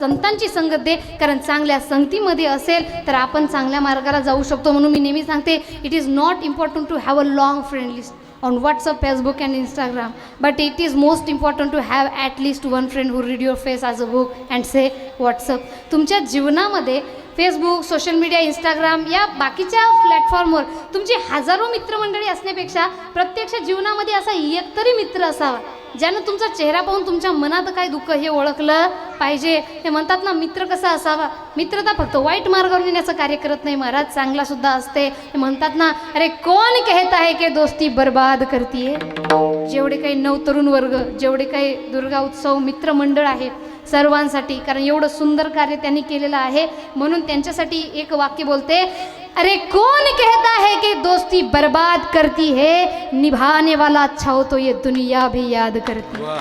संतांची संगत दे कारण चांगल्या संगतीमध्ये असेल तर आपण चांगल्या मार्गाला जाऊ शकतो म्हणून मी नेहमी सांगते it is not important to have a long friend list on WhatsApp Facebook and Instagram but it is most important to have at least one friend who read your face as a book and say WhatsApp तुमच्या जीवनामध्ये Facebook social media Instagram या बाकीच्या प्लॅटफॉर्मवर तुमची हजारो मित्रमंडळी असण्यापेक्षा प्रत्यक्ष जीवनामध्ये असा एक तरी मित्र असावा. ज्यानं तुमचा चेहरा पाहून तुमच्या मनात काय दुःख हे ओळखलं पाहिजे. हे म्हणतात ना मित्र कसा असावा? मित्रता फक्त वाईट मार्गावर नेण्याचं कार्य करत नाही महाराज चांगला सुद्धा असते. हे म्हणतात ना अरे कोण कहत आहे की दोस्ती बर्बाद करतीये? जेवढे काही नवतरुण वर्ग जेवढे काही दुर्गा उत्सव मित्रमंडळ आहे सर्वांसाठी कारण एवढं सुंदर कार्य त्यांनी केलेलं आहे. म्हणून त्यांच्यासाठी एक वाक्य बोलते अरे कौन कहता है कि दोस्ती बर्बाद करती है? निभाने वाला अच्छा हो तो ये दुनिया भी याद करती है.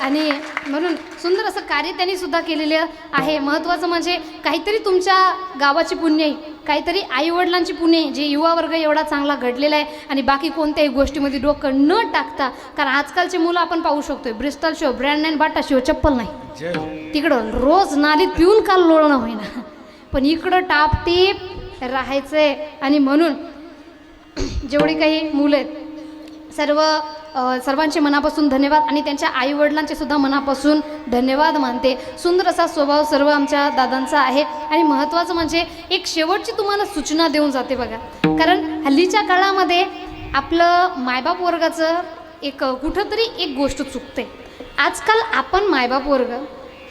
आणि म्हणून सुंदर असं कार्य त्यांनी सुद्धा केलेलं आहे. महत्त्वाचं म्हणजे काहीतरी तुमच्या गावाची पुण्य काहीतरी आईवडिलांची आहे जे युवा वर्ग एवढा चांगला घडलेला आहे आणि बाकी कोणत्याही गोष्टीमध्ये डोकं न टाकता कारण आजकालची मुलं आपण पाहू शकतोय Bristol shoe brand nine Bata Shiv चप्पल नाही. तिकडं रोज नालीत पिऊन काल लोळणं होईना? पण इकडं टापटीप राहायचं आहे आणि म्हणून जेवढी काही मुलं आहेत सर्व सर्वांचे मनापासून धन्यवाद आणि त्यांच्या आईवडिलांचे सुद्धा मनापासून धन्यवाद मानते. सुंदर असा स्वभाव सर्व आमच्या दादांचा आहे. आणि महत्त्वाचं म्हणजे एक शेवटची तुम्हाला सूचना देऊन जाते बघा. कारण हल्लीच्या काळामध्ये आपलं मायबाप वर्गाचं एक कुठंतरी एक गोष्ट चुकते. आजकाल आपण मायबाप वर्ग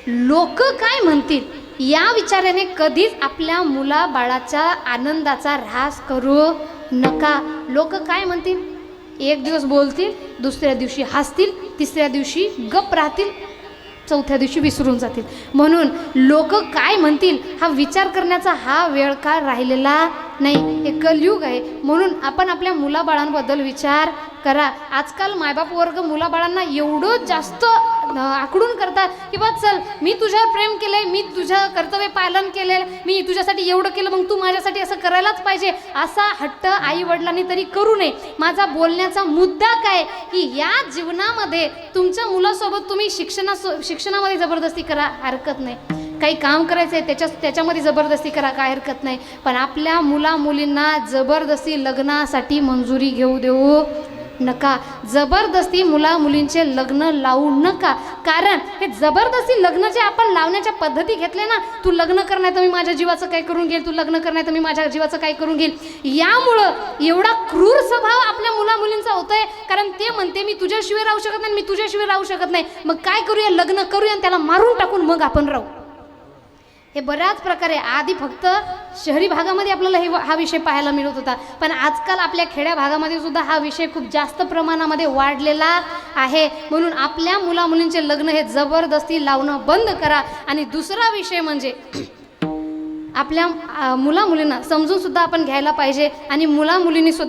लोक काय म्हणतील? या विचाराने कधीच आपल्या मुला बाळाच्या आनंदाचा ऱ्हास करू नका. लोक काय म्हणतील? एक दिवस बोलतील दुसऱ्या दिवशी हसतील तिसऱ्या दिवशी गप राहतील चौथ्या दिवशी विसरून जातील. म्हणून लोक काय म्हणतील हा विचार करण्याचा हा वेळ का राहिलेला नाही? हे कलयुग आहे. म्हणून आपण आपल्या मुलाबाळांबद्दल विचार करा. आजकाल मायबाप वर्ग मुलाबाळांना एवढं जास्त आकडून करतात की बा चल मी तुझ्यावर प्रेम केलंय मी तुझं कर्तव्य पालन केलेलं मी तुझ्यासाठी एवढं केलं मग तू माझ्यासाठी असं करायलाच पाहिजे. असा हट्ट आई वडिलांनी तरी करू नये. माझा बोलण्याचा मुद्दा काय? की या जीवनामध्ये तुमच्या मुलासोबत तुम्ही शिक्षणा शिक्षणामध्ये जबरदस्ती करा हरकत नाही. काही काम करायचं आहे त्याच्या त्याच्यामध्ये जबरदस्ती करा काय हरकत नाही. पण आपल्या मुला मुलींना जबरदस्ती लग्नासाठी मंजुरी घेऊ देऊ. नका. जबरदस्ती मुला मुलींचे लग्न लावू नका. कारण हे जबरदस्ती लग्न जे आपण लावण्याच्या पद्धती घेतले ना तू लग्न करण्यात मी माझ्या जीवाचं काय करून घेईल तू लग्न करण्यात मी माझ्या जीवाचं काय करून घेईल. यामुळं एवढा क्रूर स्वभाव आपल्या मुला मुलींचा होतोय कारण ते म्हणते मी तुझ्याशिवाय राहू शकत नाही मी तुझ्याशिवाय राहू शकत नाही. मग काय करूया? लग्न करूया आणि त्याला मारून टाकून मग आपण राहू. हे बऱ्याच प्रकारे आधी फक्त शहरी भागामध्ये आपल्याला हे हा विषय पाहायला मिळत होता. पण आजकाल आपल्या खेड्या भागामध्ये सुद्धा हा विषय खूप जास्त प्रमाणामध्ये वाढलेला आहे. म्हणून आपल्या मुलामुलींचे लग्न हे जबरदस्ती लावणं बंद करा. आणि दुसरा विषय म्हणजे आपल्या मुलामुलींना मुला मुलींना आपण घ्यायला पाहिजे आणि मुला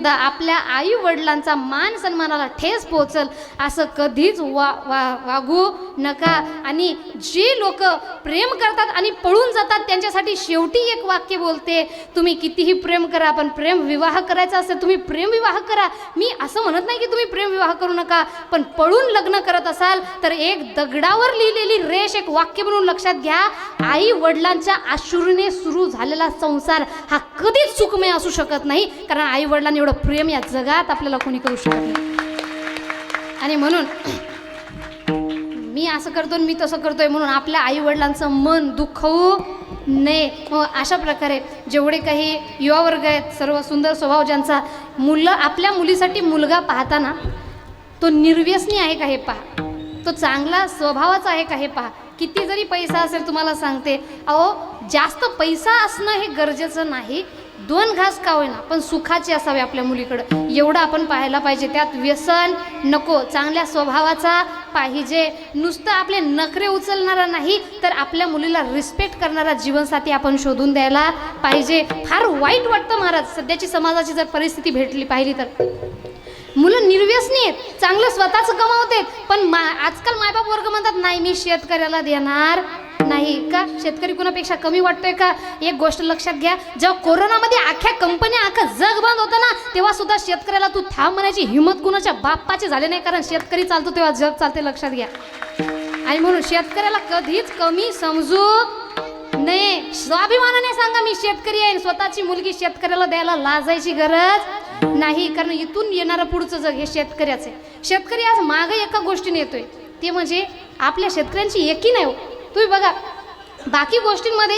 आपल्या आई वडिलांचा मान सन्मानाला ठेस पोचल असं कधीच वा वा वागू नका. आणि जी लोक प्रेम करतात आणि पळून जातात त्यांच्यासाठी शेवटी एक वाक्य बोलते तुम्ही कितीही प्रेम करा पण प्रेम विवाह करायचा असेल तुम्ही प्रेम विवाह करा. मी असं म्हणत नाही की तुम्ही प्रेम विवाह करू नका पण पळून लग्न करत असाल तर एक दगडावर लिहिलेली रेष एक वाक्य म्हणून लक्षात घ्या. आई वडिलांच्या आशुरीने सुरू झालेला संसार हा कधीच सुखमय असू शकत नाही. कारण आई वडिलांनी एवढं प्रेम या जगात आपल्याला कोणी करू शकत नाही. आणि म्हणून मी असं करतो आणि मी तसं करतोय म्हणून आपल्या आई वडिलांचं मन दुखवू नये. मग अशा प्रकारे जेवढे काही युवा वर्ग आहेत सर्व सुंदर स्वभाव ज्यांचा मुलं आपल्या मुलीसाठी मुलगा पाहताना तो निर्व्यसनी आहे का हे पहा. तो चांगला स्वभावाचा आहे का हे पहा. किती जरी पैसा असेल तुम्हाला सांगते अहो जास्त पैसा असणं हे गरजेचं नाही. दोन घास का होईना पण सुखाचे असावे आपल्या मुलीकडं. एवढं आपण पाहायला पाहिजे त्यात व्यसन नको. चांगल्या स्वभावाचा पाहिजे. नुसतं आपले नखरे उचलणारा नाही तर आपल्या मुलीला रिस्पेक्ट करणारा जीवनसाथी आपण शोधून द्यायला पाहिजे. फार वाईट वाटतं महाराज. सध्याची समाजाची जर परिस्थिती भेटली पाहिली तर. मुलं निर्व्यसनी आहेत चांगलं स्वतःच कमावतात पण मा आजकाल मायबाप वर्ग म्हणतात नाही मी शेतकऱ्याला देणार नाही का? शेतकरी कुणापेक्षा कमी वाटतोय का? एक गोष्ट लक्षात घ्या. जेव्हा कोरोनामध्ये अख्ख्या कंपन्या अख्खं जग बंद होतं ना तेव्हा सुद्धा शेतकऱ्याला तू थांब म्हणायची हिंमत कुणाच्या बाप्पाची झाली नाही कारण शेतकरी चालतो तेव्हा जग चालते लक्षात घ्या. आणि म्हणून शेतकऱ्याला कधीच कमी समजू नये. स्वाभिमानाने सांगा मी शेतकरी आहे स्वतःची मुलगी शेतकऱ्याला द्यायला लाजायची गरज नाही कारण इथून येणारं पुढचं जग हे शेतकऱ्याचं आहे. शेतकरी आज मागे एका गोष्टीने येतोय. ते म्हणजे आपल्या शेतकऱ्यांची एकी नाही हो. तुम्ही बघा बाकी गोष्टींमध्ये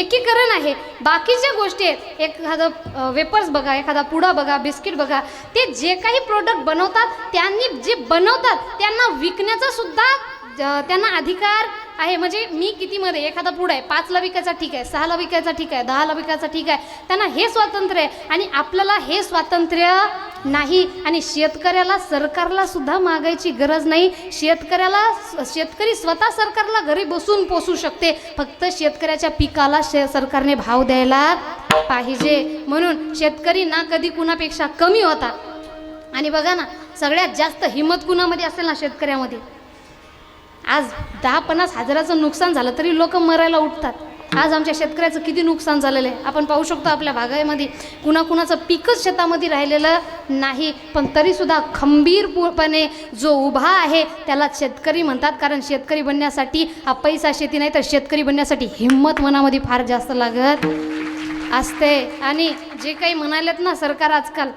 एकीकरण आहे. बाकीच्या गोष्टी आहेत एखादं वेपर्स बघा एखादा पुडा बघा बिस्किट बघा ते जे काही प्रोडक्ट बनवतात त्यांनी जे बनवतात त्यांना विकण्याचा सुद्धा त्यांना अधिकार आहे. म्हणजे मी कितीमध्ये? एखादा पुढं आहे. पाचला विकायचा ठीक आहे. सहाला विकायचा ठीक आहे. दहाला विकायचा ठीक आहे. त्यांना हे स्वातंत्र्य आहे. आणि आपल्याला हे स्वातंत्र्य नाही. आणि शेतकऱ्याला सरकारला सुद्धा मागायची गरज नाही. शेतकऱ्याला शेतकरी स्वतः सरकारला घरी बसून पोसू शकते. फक्त शेतकऱ्याच्या पिकाला शे सरकारने भाव द्यायला पाहिजे. म्हणून शेतकरी ना कधी कुणापेक्षा कमी होता. आणि बघा ना सगळ्यात जास्त हिंमत कुणामध्ये असेल ना शेतकऱ्यामध्ये? आज दहा पन्नास हजाराचं नुकसान झालं तरी लोक मरायला उठतात. आज आमच्या शेतकऱ्याचं किती नुकसान झालेलं आहे? आपण पाहू शकतो आपल्या भागामध्ये कुणाकुणाचं पीकच शेतामध्ये राहिलेलं नाही पण तरीसुद्धा खंबीरपणे जो उभा आहे त्याला शेतकरी म्हणतात. कारण शेतकरी बनण्यासाठी हा पैसा शेती नाही तर शेतकरी बनण्यासाठी हिंमत मनामध्ये फार जास्त लागत असते. आणि जे काही म्हणालेत ना सरकार आजकाल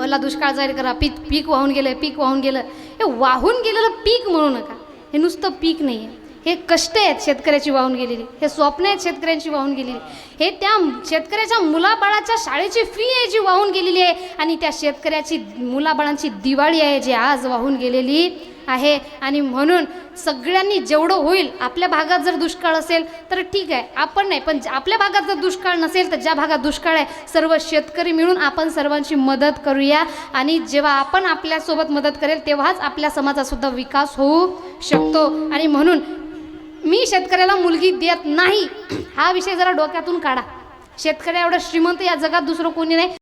ओला दुष्काळ जाहीर करा पीक पीक वाहून गेलं पीक वाहून गेलं. हे वाहून गेलेलं पीक म्हणू नका. हे नुसतं पीक नाही आहे हे कष्ट आहेत शेतकऱ्याची वाहून गेलेली. हे स्वप्न आहेत शेतकऱ्यांची वाहून गेलेली. हे त्या शेतकऱ्याच्या मुलाबाळाच्या शाळेची फी आहे जी वाहून गेलेली आहे. आणि त्या शेतकऱ्याची मुलाबाळांची दिवाळी आहे जी आज वाहून गेलेली. आहे. आणि म्हणून सगळ्यांनी जेवढं होईल आपल्या भागात जर दुष्काळ असेल तर ठीक आहे. आपण नाही पण आपल्या भागात जर दुष्काळ नसेल तर ज्या भागात दुष्काळ आहे सर्व शेतकरी मिळून आपण सर्वांची मदत करूया. आणि जेव्हा आपण आपल्यासोबत मदत करेल तेव्हाच आपल्या समाजासुद्धा विकास होऊ शकतो. आणि म्हणून मी शेतकऱ्याला मुलगी देत नाही. हा विषय जरा डोक्यातून काढा. शेतकऱ्या एवढं श्रीमंत या जगात दुसरं कोणी नाही.